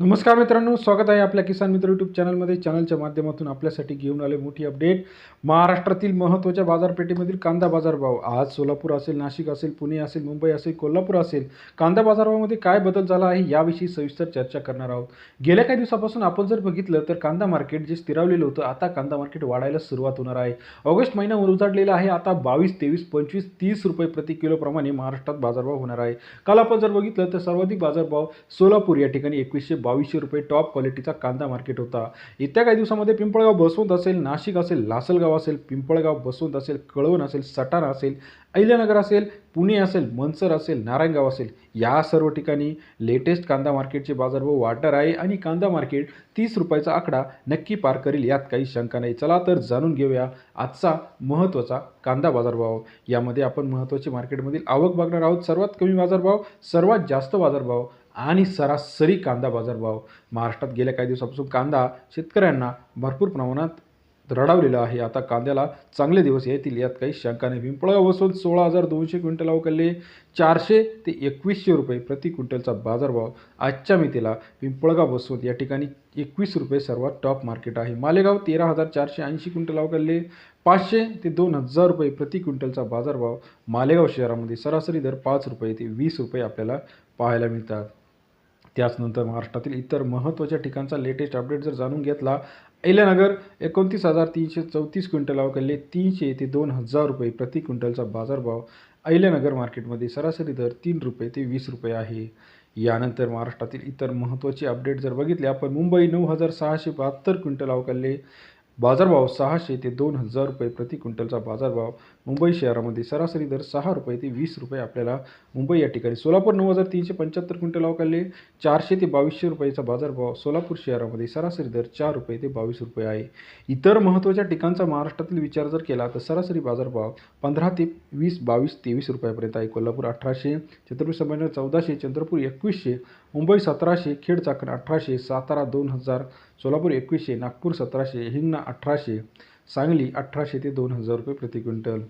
नमस्कार मित्रांनो स्वागत आहे आपल्या किसान मित्र यूट्यूब चॅनलमध्ये चॅनलच्या माध्यमातून आपल्यासाठी घेऊन आले मोठी अपडेट महाराष्ट्रातील महत्त्वाच्या बाजारपेठेमधील कांदा बाजारभाव. आज सोलापूर असेल नाशिक असेल पुणे असेल मुंबई असेल कोल्हापूर असेल. कांदा बाजारभावामध्ये काय बदल झाला आहे याविषयी सविस्तर चर्चा करणार आहोत. गेल्या काही दिवसापासून आपण जर बघितलं तर कांदा मार्केट जे स्थिरावलेलं होतं आता कांदा मार्केट वाढायला सुरुवात होणार आहे. ऑगस्ट महिना उजाडलेला आहे आता बावीस तेवीस पंचवीस तीस रुपये प्रति किलोप्रमाणे महाराष्ट्रात बाजारभाव होणार आहे. काल आपण जर बघितलं तर सर्वाधिक बाजारभाव सोलापूर या ठिकाणी एकवीसशे बावीसशे रुपये टॉप क्वालिटीचा कांदा मार्केट होता. येत्या काही दिवसामध्ये पिंपळगाव बसवंत असेल नाशिक असेल लासलगाव असेल पिंपळगाव बसवंत असेल कळवण असेल सटाणा असेल अहिल्यानगर असेल पुणे असेल मनसर असेल नारायणगाव असेल या सर्व ठिकाणी लेटेस्ट कांदा मार्केटचे बाजारभाव वाढणार आहे आणि कांदा मार्केट तीस रुपयाचा आकडा नक्की पार करेल यात काही शंका नाही. चला तर जाणून घेऊया आजचा महत्त्वाचा कांदा बाजारभाव. यामध्ये आपण महत्त्वाचे मार्केटमधील आवक बघणार आहोत. सर्वात कमी बाजारभाव सर्वात जास्त बाजारभाव आणि सरासरी कांदा बाजारभाव. महाराष्ट्रात गेल्या काही दिवसापासून कांदा शेतकऱ्यांना भरपूर प्रमाणात रडावलेलं आहे. आता कांद्याला चांगले दिवस येतील यात काही शंका नाही. पिंपळगाव बसून सोळा हजार दोनशे क्विंटल अवकलले चारशे ते एकवीसशे रुपये प्रति क्विंटलचा बाजारभाव. आजच्या मितीला पिंपळगाव बसून या ठिकाणी एकवीस रुपये सर्वात टॉप मार्केट आहे. मालेगाव तेरा हजार चारशे ऐंशी क्विंटल अवकलले पाचशे ते दोन हजार रुपये प्रति क्विंटलचा बाजारभाव मालेगाव शहरामध्ये सरासरी दर पाच रुपये ते वीस रुपये आपल्याला पाहायला मिळतात. त्याचनंतर महाराष्ट्रातील इतर महत्त्वाच्या ठिकाणचा लेटेस्ट अपडेट जर जाणून घेतला अहिल्यानगर एकोणतीस हजार तीनशे चौतीस क्विंटल अवकलले तीनशे ते दोन हजार रुपये प्रति क्विंटलचा बाजारभाव. अहिल्यानगर मार्केटमध्ये सरासरी दर तीन रुपये ते वीस रुपये आहे. यानंतर महाराष्ट्रातील इतर महत्त्वाचे अपडेट जर बघितले आपण मुंबई नऊ हजार सहाशे बहात्तर क्विंटल अवकलले बाजारभाव सहाशे ते दोन हजार रुपये प्रति क्विंटलचा बाजारभाव. मुंबई शहरामध्ये सरासरी दर सहा रुपये ते वीस रुपये आपल्याला मुंबई या ठिकाणी. सोलापूर नऊ हजार तीनशे पंच्याहत्तर क्विंटल अवकाले चारशे ते बावीसशे रुपयाचा बाजारभाव सोलापूर शहरामध्ये सरासरी दर चार रुपये ते बावीस रुपये आहे. इतर महत्त्वाच्या ठिकाणचा महाराष्ट्रातील विचार जर केला तर सरासरी बाजारभाव पंधरा ते वीस बावीस तेवीस रुपयापर्यंत आहे. कोल्हापूर अठराशे छत्रपती संभाजीनगर चौदाशे चंद्रपूर एकवीसशे मुंबई सतराशे खेड चाकण अठराशे सातारा दोन हजार सोलापूर एकवीसशे नागपूर सतराशे हिंगणा अठराशे सांगली अठराशे ते दोन हजार रुपये प्रति क्विंटल.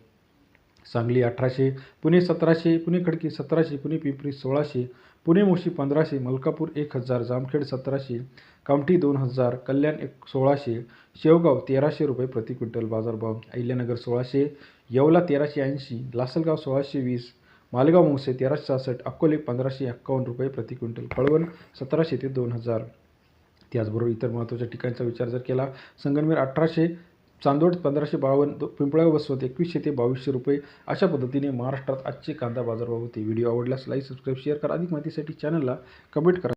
सांगली अठराशे पुणे सतराशे पुणे खडकी सतराशे पुणे पिंपरी सोळाशे पुणे मोशी पंधराशे मलकापूर एक हजार जामखेड सतराशे कामठी दोन हजार कल्याण एक सोळाशे शेवगाव तेराशे रुपये प्रति क्विंटल बाजारभाव अहिल्यानगर सोळाशे येवला तेराशे ऐंशी लासलगाव सोळाशे वीस मालेगाव मुंगसे तेराशे सहासष्ट अकोले पंधराशे एक्कावन्न रुपये प्रति क्विंटल कळवण सतराशे ते दोन हजार. त्याचबरोबर इतर महत्त्वाच्या ठिकाणचा विचार जर केला संगमनेर अठराशे चांदोड पंधराशे बावन्न पिंपळा वसवत बसवत एकवीसशे ते बावीसशे रुपये अशा पद्धतीने महाराष्ट्रात आजचे कांदा बाजारभाव होते. व्हिडिओ आवडल्यास लाईक सबस्क्राईब शेअर करा. अधिक माहितीसाठी चॅनलला कमेंट करा.